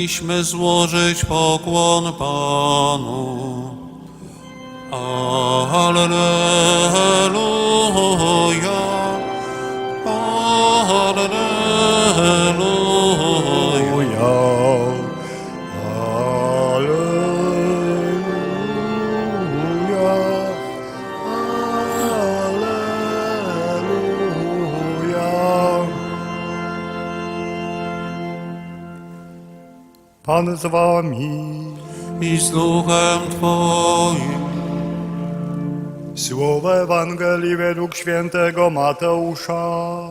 Iśmy złożyć pokłon Panu. Alleluja. Alleluja. Pan z wami. I z duchem Twoim. Słowo Ewangelii według świętego Mateusza.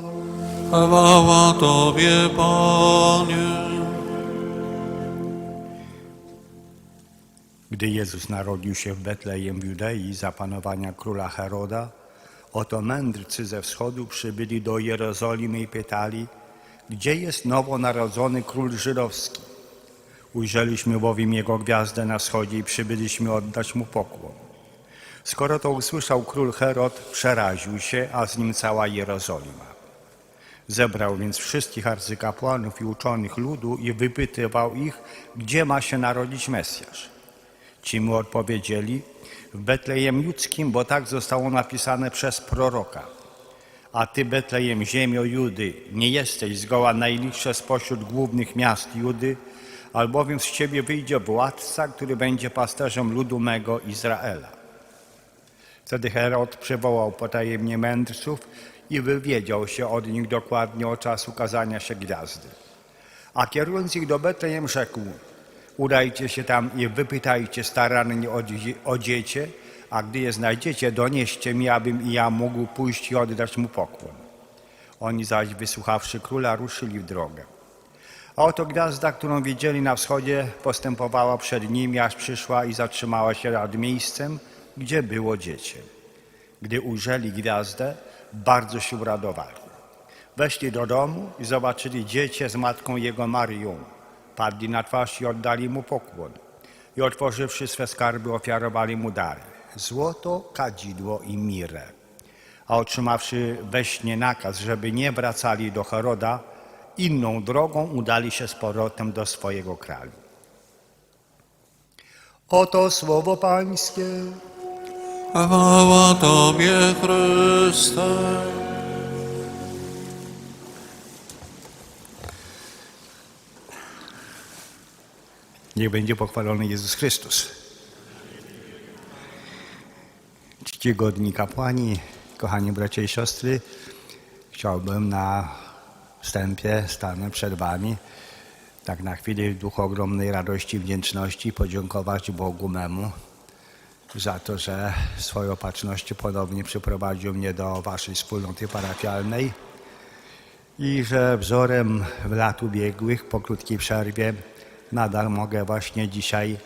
Chwała Tobie, Panie. Gdy Jezus narodził się w Betlejem w Judei za panowania króla Heroda, oto mędrcy ze wschodu przybyli do Jerozolimy i pytali, gdzie jest nowonarodzony król żydowski? Ujrzeliśmy bowiem jego gwiazdę na wschodzie i przybyliśmy oddać mu pokłon. Skoro to usłyszał król Herod, przeraził się, a z nim cała Jerozolima. Zebrał więc wszystkich arcykapłanów i uczonych ludu i wypytywał ich, gdzie ma się narodzić Mesjasz. Ci mu odpowiedzieli, w Betlejem Judzkim, bo tak zostało napisane przez proroka. A ty, Betlejem, ziemio Judy, nie jesteś zgoła najliczsze spośród głównych miast Judy, albowiem z ciebie wyjdzie władca, który będzie pasterzem ludu mego Izraela. Wtedy Herod przywołał potajemnie mędrców i wywiedział się od nich dokładnie o czasu kazania się gwiazdy. A kierując ich do Betlejem rzekł, udajcie się tam i wypytajcie starannie o dziecię, a gdy je znajdziecie, donieście mi, abym i ja mógł pójść i oddać mu pokłon. Oni zaś, wysłuchawszy króla, ruszyli w drogę. A oto gwiazda, którą widzieli na wschodzie, postępowała przed nimi, aż przyszła i zatrzymała się nad miejscem, gdzie było dziecię. Gdy ujrzeli gwiazdę, bardzo się uradowali. Weszli do domu i zobaczyli dziecię z matką jego Marią. Padli na twarz i oddali mu pokłon. I otworzywszy swe skarby, ofiarowali mu dary. Złoto, kadzidło i mirę. A otrzymawszy we śnie nakaz, żeby nie wracali do Heroda, inną drogą udali się z powrotem do swojego kraju. Oto słowo Pańskie. Chwała Tobie, Chryste. Niech będzie pochwalony Jezus Chrystus. Czcigodni kapłani, kochani bracia i siostry, chciałbym na wstępie stanę przed Wami, tak na chwilę w duchu ogromnej radości wdzięczności podziękować Bogu memu za to, że w swojej opatrzności ponownie przyprowadził mnie do Waszej wspólnoty parafialnej i że wzorem lat ubiegłych, po krótkiej przerwie, nadal mogę właśnie dzisiaj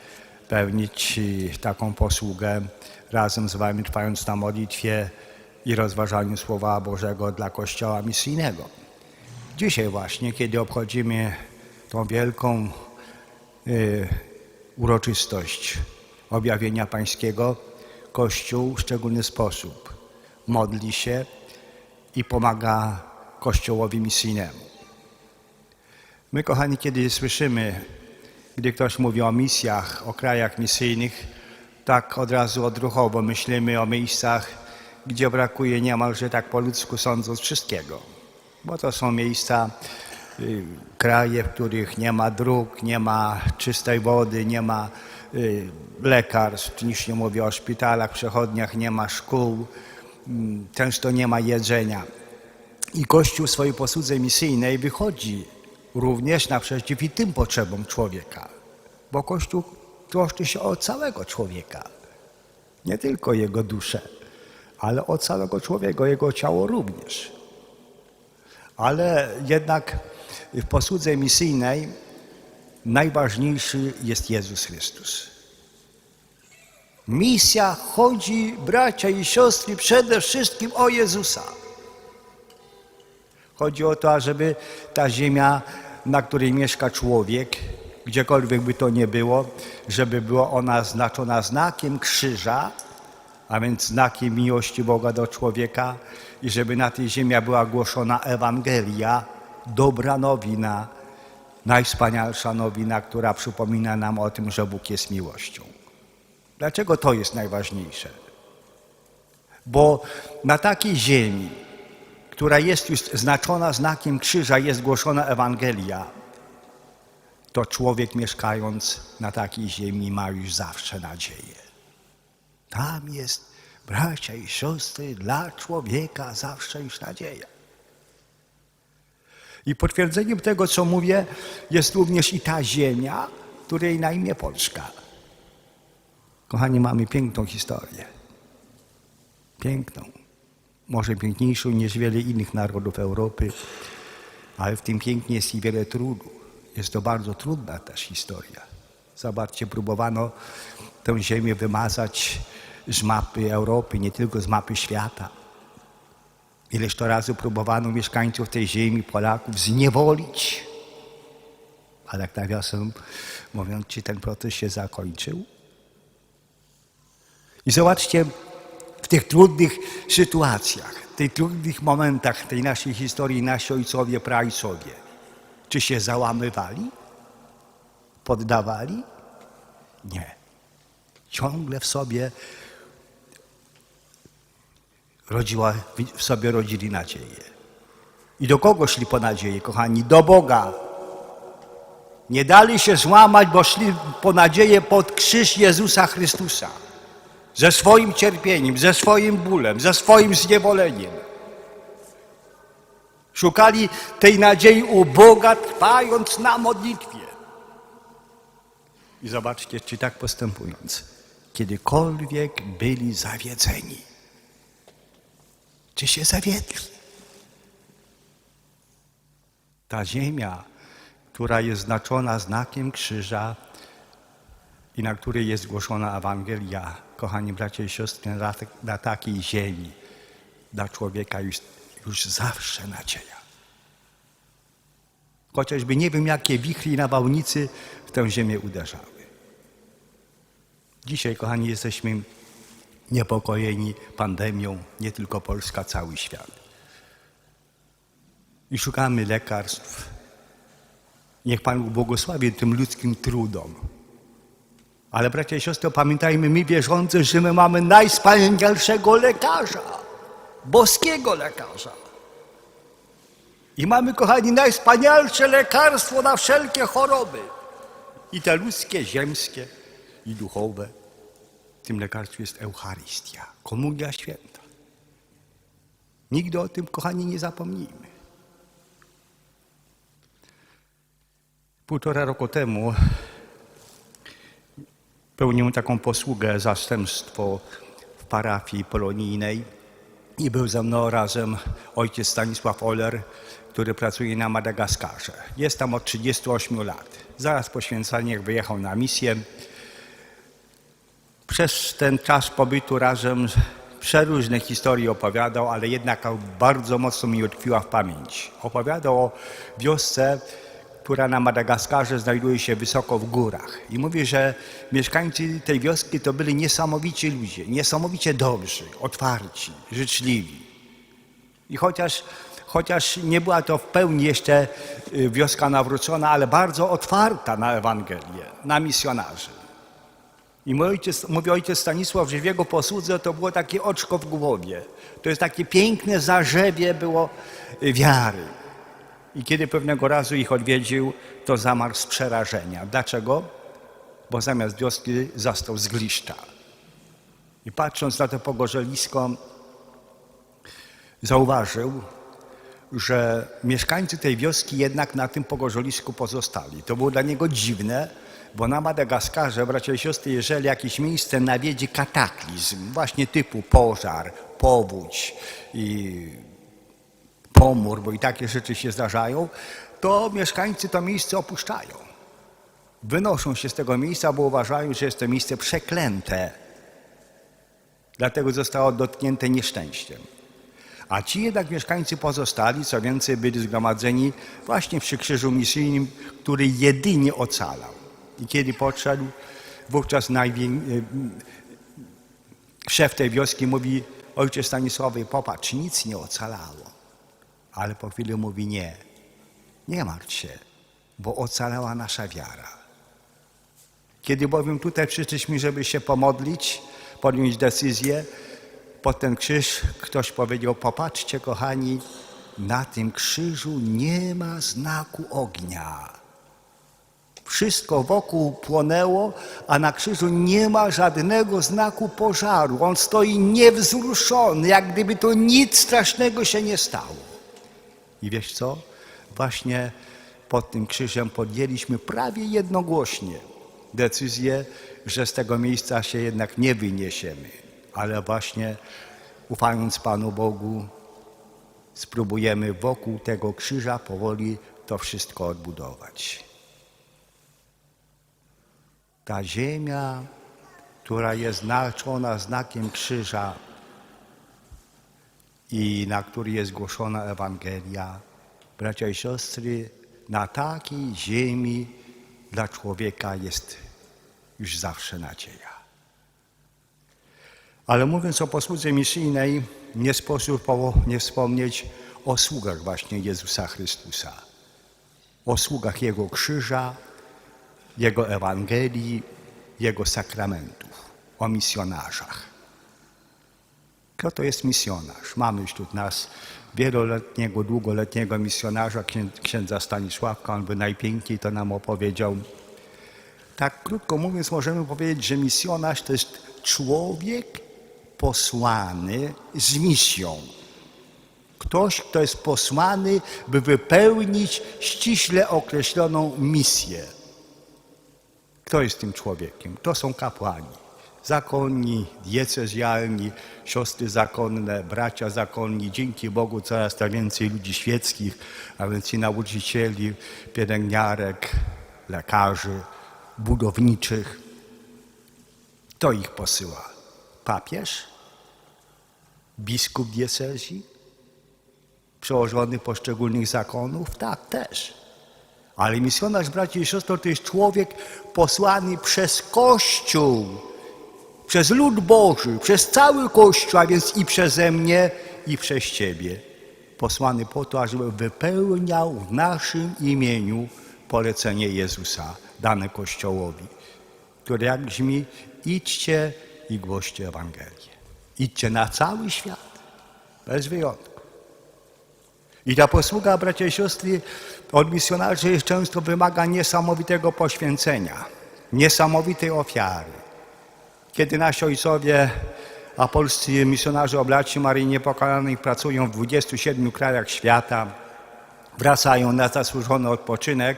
pełnić y, taką posługę razem z Wami, trwając na modlitwie i rozważaniu Słowa Bożego dla Kościoła Misyjnego. Dzisiaj właśnie, kiedy obchodzimy tą wielką y, uroczystość objawienia Pańskiego, Kościół w szczególny sposób modli się i pomaga Kościołowi misyjnemu. My, kochani, kiedy słyszymy, gdy ktoś mówi o misjach, o krajach misyjnych, tak od razu odruchowo myślimy o miejscach, gdzie brakuje niemalże tak po ludzku sądząc wszystkiego. Bo to są miejsca, y, kraje, w których nie ma dróg, nie ma czystej wody, nie ma y, lekarstw, już nie mówię o szpitalach, przechodniach, nie ma szkół, mm, często nie ma jedzenia. I Kościół w swojej posłudze misyjnej wychodzi również naprzeciw i tym potrzebom człowieka, bo Kościół troszczy się o całego człowieka, nie tylko jego duszę, ale o całego człowieka, jego ciało również. Ale jednak w posłudze misyjnej najważniejszy jest Jezus Chrystus. Misja chodzi, bracia i siostry, przede wszystkim o Jezusa. Chodzi o to, ażeby ta ziemia, na której mieszka człowiek, gdziekolwiek by to nie było, żeby była ona znaczona znakiem krzyża, a więc znakiem miłości Boga do człowieka i żeby na tej ziemi była głoszona Ewangelia, dobra nowina, najwspanialsza nowina, która przypomina nam o tym, że Bóg jest miłością. Dlaczego to jest najważniejsze? Bo na takiej ziemi, która jest już znaczona znakiem krzyża, jest głoszona Ewangelia, to człowiek mieszkając na takiej ziemi ma już zawsze nadzieję. Tam jest, bracia i siostry, dla człowieka zawsze już nadzieja. I potwierdzeniem tego, co mówię, jest również i ta ziemia, której na imię Polska. Kochani, mamy piękną historię. Piękną. Może piękniejszą niż wiele innych narodów Europy, ale w tym pięknie jest i wiele trudu. Jest to bardzo trudna też historia. Zobaczcie, próbowano tę ziemię wymazać z mapy Europy, nie tylko z mapy świata. Ileż to razy próbowano mieszkańców tej ziemi, Polaków, zniewolić. Ale jak nawiasem mówiąc, czy ten proces się zakończył? I zobaczcie, w tych trudnych sytuacjach, w tych trudnych momentach tej naszej historii, nasi ojcowie, praojcowie, czy się załamywali? Poddawali? Nie. Ciągle w sobie rodziła, w sobie rodzili nadzieję. I do kogo szli po nadzieję, kochani? Do Boga. Nie dali się złamać, bo szli po nadzieję pod krzyż Jezusa Chrystusa. Ze swoim cierpieniem, ze swoim bólem, ze swoim zniewoleniem. Szukali tej nadziei u Boga, trwając na modlitwie. I zobaczcie, czy tak postępując, kiedykolwiek byli zawiedzeni, czy się zawiedli. Ta ziemia, która jest znaczona znakiem krzyża i na której jest głoszona Ewangelia, kochani bracia i siostry, na, na takiej ziemi dla człowieka już, już zawsze nadzieja. Chociażby nie wiem, jakie wichry i nawałnicy w tę ziemię uderzały. Dzisiaj, kochani, jesteśmy niepokojeni pandemią, nie tylko Polska, cały świat. I szukamy lekarstw. Niech Pan błogosławi tym ludzkim trudom. Ale bracia i siostry, pamiętajmy, my wierzący, że my mamy najwspanialszego lekarza, boskiego lekarza. I mamy, kochani, najwspanialsze lekarstwo na wszelkie choroby. I te ludzkie, ziemskie, i duchowe. Tym lekarstwem jest Eucharystia, komunia święta. Nigdy o tym, kochani, nie zapomnijmy. Półtora roku temu pełniłem taką posługę, zastępstwo w parafii polonijnej i był ze mną razem ojciec Stanisław Oler, który pracuje na Madagaskarze. Jest tam od 38 lat. Zaraz po święcaniach wyjechał na misję. Przez ten czas pobytu razem przeróżne historie opowiadał, ale jednak bardzo mocno mi utkwiła w pamięci. Opowiadał o wiosce, która na Madagaskarze znajduje się wysoko w górach. I mówi, że mieszkańcy tej wioski to byli niesamowici ludzie, niesamowicie dobrzy, otwarci, życzliwi. I chociaż, chociaż nie była to w pełni jeszcze y, wioska nawrócona, ale bardzo otwarta na Ewangelię, na misjonarzy. I mój ojciec, mówi ojciec Stanisław, że w jego posłudze to było takie oczko w głowie. To jest takie piękne zarzewie było y, wiary. I kiedy pewnego razu ich odwiedził, to zamarł z przerażenia. Dlaczego? Bo zamiast wioski zastał zgliszcza. I patrząc na to pogorzelisko, zauważył, że mieszkańcy tej wioski jednak na tym pogorzelisku pozostali. To było dla niego dziwne, bo na Madagaskarze, bracia i siostry, jeżeli jakieś miejsce nawiedzi kataklizm, właśnie typu pożar, powódź i pomór, bo i takie rzeczy się zdarzają, to mieszkańcy to miejsce opuszczają. Wynoszą się z tego miejsca, bo uważają, że jest to miejsce przeklęte. Dlatego zostało dotknięte nieszczęściem. A ci jednak mieszkańcy pozostali, co więcej, byli zgromadzeni właśnie przy krzyżu misyjnym, który jedynie ocalał. I kiedy podszedł, wówczas najwię... szef tej wioski mówi, ojcze Stanisławie, popatrz, nic nie ocalało. Ale po chwili mówi, nie, nie martw się, bo ocalała nasza wiara. Kiedy bowiem tutaj przyszliśmy, żeby się pomodlić, podjąć decyzję, pod ten krzyż ktoś powiedział: Popatrzcie, kochani, na tym krzyżu nie ma znaku ognia. Wszystko wokół płonęło, a na krzyżu nie ma żadnego znaku pożaru. On stoi niewzruszony, jak gdyby to nic strasznego się nie stało. I wiesz co? Właśnie pod tym krzyżem podjęliśmy prawie jednogłośnie decyzję, że z tego miejsca się jednak nie wyniesiemy, ale właśnie ufając Panu Bogu, spróbujemy wokół tego krzyża powoli to wszystko odbudować. Ta ziemia, która jest znaczona znakiem krzyża i na której jest głoszona Ewangelia, bracia i siostry, na takiej ziemi dla człowieka jest już zawsze nadzieja. Ale mówiąc o posłudze misyjnej, nie sposób po- nie wspomnieć o sługach właśnie Jezusa Chrystusa. O sługach Jego krzyża, Jego Ewangelii, Jego sakramentów, o misjonarzach. Kto to jest misjonarz? Mamy wśród nas wieloletniego, długoletniego misjonarza, księ- księdza Stanisławka. On by najpiękniej to nam opowiedział. Tak krótko mówiąc, możemy powiedzieć, że misjonarz to jest człowiek posłany z misją. Ktoś, kto jest posłany, by wypełnić ściśle określoną misję. Kto jest tym człowiekiem? To są kapłani. Zakonni, diecezjalni, siostry zakonne, bracia zakonni. Dzięki Bogu coraz to więcej ludzi świeckich, a więc i nauczycieli, pielęgniarek, lekarzy, budowniczych. Kto ich posyła? Papież? Biskup diecezji? Przełożony poszczególnych zakonów? Tak, też. Ale misjonarz, braci i siostry, to jest człowiek posłany przez Kościół, przez lud Boży, przez cały Kościół, a więc i przeze mnie, i przez Ciebie. Posłany po to, ażeby wypełniał w naszym imieniu polecenie Jezusa dane Kościołowi, które jak brzmi, idźcie i głoście Ewangelię. Idźcie na cały świat, bez wyjątku. I ta posługa, bracia i siostry, od misjonarzy często wymaga niesamowitego poświęcenia, niesamowitej ofiary. Kiedy nasi ojcowie, a polscy misjonarze oblaci Maryi Niepokalanej pracują w 27 krajach świata, wracają na zasłużony odpoczynek,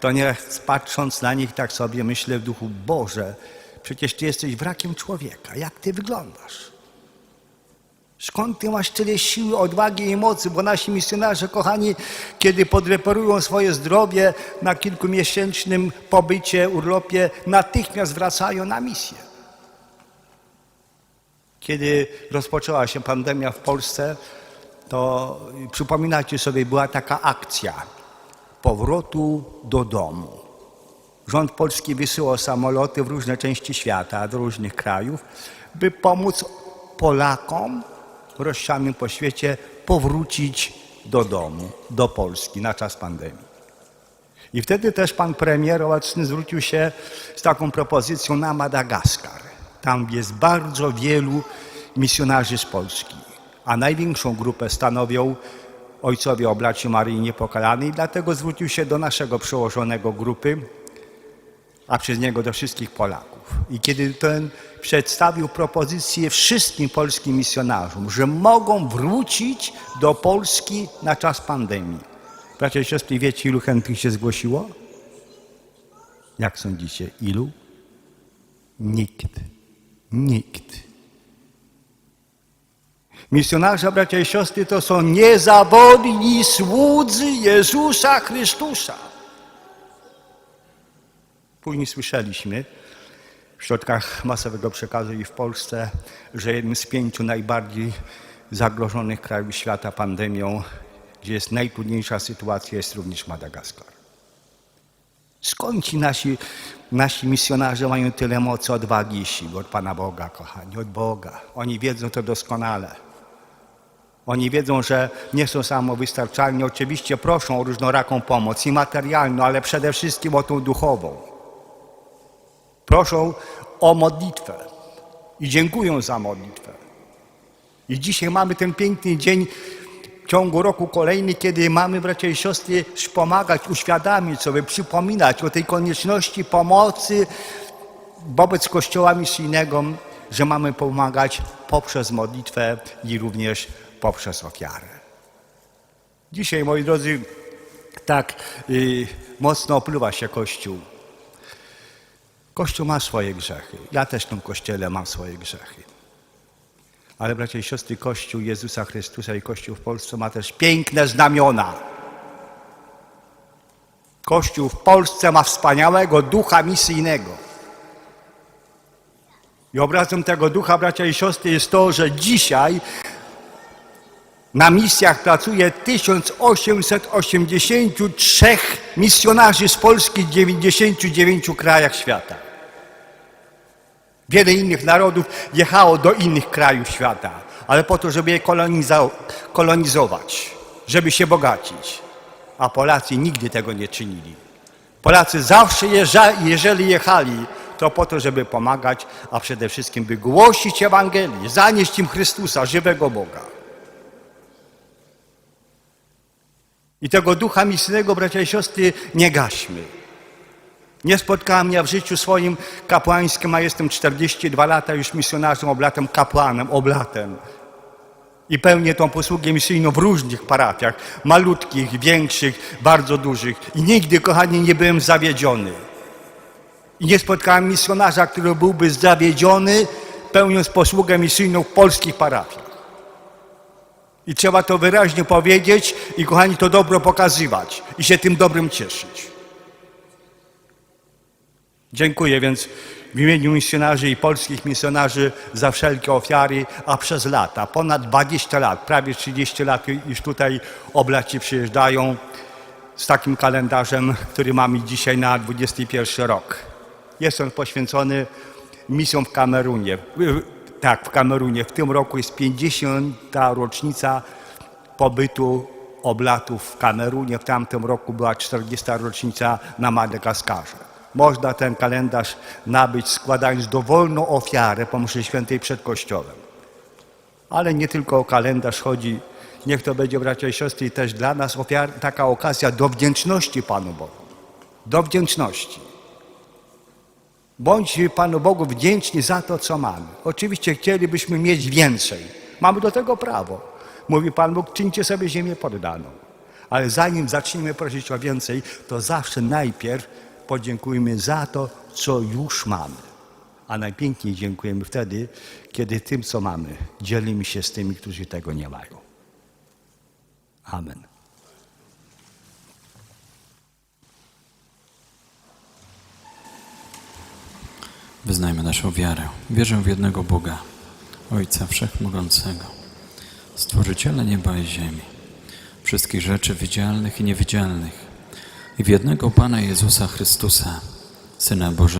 to nieraz patrząc na nich tak sobie myślę w duchu, Boże, przecież Ty jesteś wrakiem człowieka, jak Ty wyglądasz? Skąd ty masz tyle siły, odwagi i mocy? Bo nasi misjonarze, kochani, kiedy podreperują swoje zdrowie na kilkumiesięcznym pobycie, urlopie, natychmiast wracają na misję. Kiedy rozpoczęła się pandemia w Polsce, to przypominacie sobie, była taka akcja powrotu do domu. Rząd polski wysyłał samoloty w różne części świata, do różnych krajów, by pomóc Polakom rozsianym po świecie powrócić do domu, do Polski na czas pandemii. I wtedy też pan premier obecny zwrócił się z taką propozycją na Madagaskar. Tam jest bardzo wielu misjonarzy z Polski, a największą grupę stanowią ojcowie oblaci Maryi Niepokalanej, dlatego zwrócił się do naszego przełożonego grupy, a przez niego do wszystkich Polaków. I kiedy ten przedstawił propozycję wszystkim polskim misjonarzom, że mogą wrócić do Polski na czas pandemii. Bracia i siostry, wiecie ilu chętnych się zgłosiło? Jak sądzicie, ilu? Nikt. Nikt. Misjonarze, bracia i siostry, to są niezawodni słudzy Jezusa Chrystusa. Później słyszeliśmy w środkach masowego przekazu i w Polsce, że jednym z pięciu najbardziej zagrożonych krajów świata pandemią, gdzie jest najtrudniejsza sytuacja, jest również Madagaskar. Skąd ci nasi, nasi misjonarze mają tyle mocy, odwagi i siły? Od Pana Boga, kochani, od Boga. Oni wiedzą to doskonale. Oni wiedzą, że nie są samowystarczalni. Oczywiście proszą o różnoraką pomoc i materialną, ale przede wszystkim o tą duchową. Proszą o modlitwę i dziękują za modlitwę. I dzisiaj mamy ten piękny dzień w ciągu roku kolejny, kiedy mamy, bracia i siostry, pomagać, uświadamiać sobie, przypominać o tej konieczności pomocy wobec Kościoła misyjnego, że mamy pomagać poprzez modlitwę i również poprzez ofiarę. Dzisiaj, moi drodzy, tak y, mocno opływa się Kościół. Kościół ma swoje grzechy. Ja też w tym Kościele mam swoje grzechy. Ale bracia i siostry, Kościół Jezusa Chrystusa i Kościół w Polsce ma też piękne znamiona. Kościół w Polsce ma wspaniałego ducha misyjnego. I obrazem tego ducha, bracia i siostry, jest to, że dzisiaj na misjach pracuje 1883 misjonarzy z Polski w 99 krajach świata. Wiele innych narodów jechało do innych krajów świata, ale po to, żeby je kolonizo- kolonizować, żeby się bogacić. A Polacy nigdy tego nie czynili. Polacy zawsze, jeżeli jechali, to po to, żeby pomagać, a przede wszystkim, by głosić Ewangelię, zanieść im Chrystusa, żywego Boga. I tego ducha misyjnego, bracia i siostry, nie gaśmy. Nie spotkałem ja w życiu swoim kapłańskim, a jestem 42 lata już misjonarzem, oblatem kapłanem, oblatem. I pełnię tą posługę misyjną w różnych parafiach, malutkich, większych, bardzo dużych. I nigdy, kochani, nie byłem zawiedziony. I nie spotkałem misjonarza, który byłby zawiedziony, pełniąc posługę misyjną w polskich parafiach. I trzeba to wyraźnie powiedzieć i, kochani, to dobro pokazywać i się tym dobrem cieszyć. Dziękuję więc w imieniu misjonarzy i polskich misjonarzy za wszelkie ofiary, a przez lata, ponad 20 lat, prawie 30 lat już tutaj oblaci przyjeżdżają z takim kalendarzem, który mamy dzisiaj na 21 rok. Jest on poświęcony misjom w Kamerunie. Tak, w Kamerunie. W tym roku jest 50. rocznica pobytu oblatów w Kamerunie. W tamtym roku była 40. rocznica na Madagaskarze. Można ten kalendarz nabyć składając dowolną ofiarę po mszy świętej przed Kościołem. Ale nie tylko o kalendarz chodzi. Niech to będzie, bracia i siostry, też dla nas ofiar, taka okazja do wdzięczności Panu Bogu. Do wdzięczności. Bądźmy Panu Bogu wdzięczni za to, co mamy. Oczywiście chcielibyśmy mieć więcej. Mamy do tego prawo. Mówi Pan Bóg, czyńcie sobie ziemię poddaną. Ale zanim zaczniemy prosić o więcej, to zawsze najpierw podziękujmy za to, co już mamy. A najpiękniej dziękujemy wtedy, kiedy tym, co mamy, dzielimy się z tymi, którzy tego nie mają. Amen. Wyznajmy naszą wiarę. Wierzę w jednego Boga, Ojca Wszechmogącego, Stworzyciela nieba i ziemi, wszystkich rzeczy widzialnych i niewidzialnych, i w jednego Pana Jezusa Chrystusa, Syna Bożego,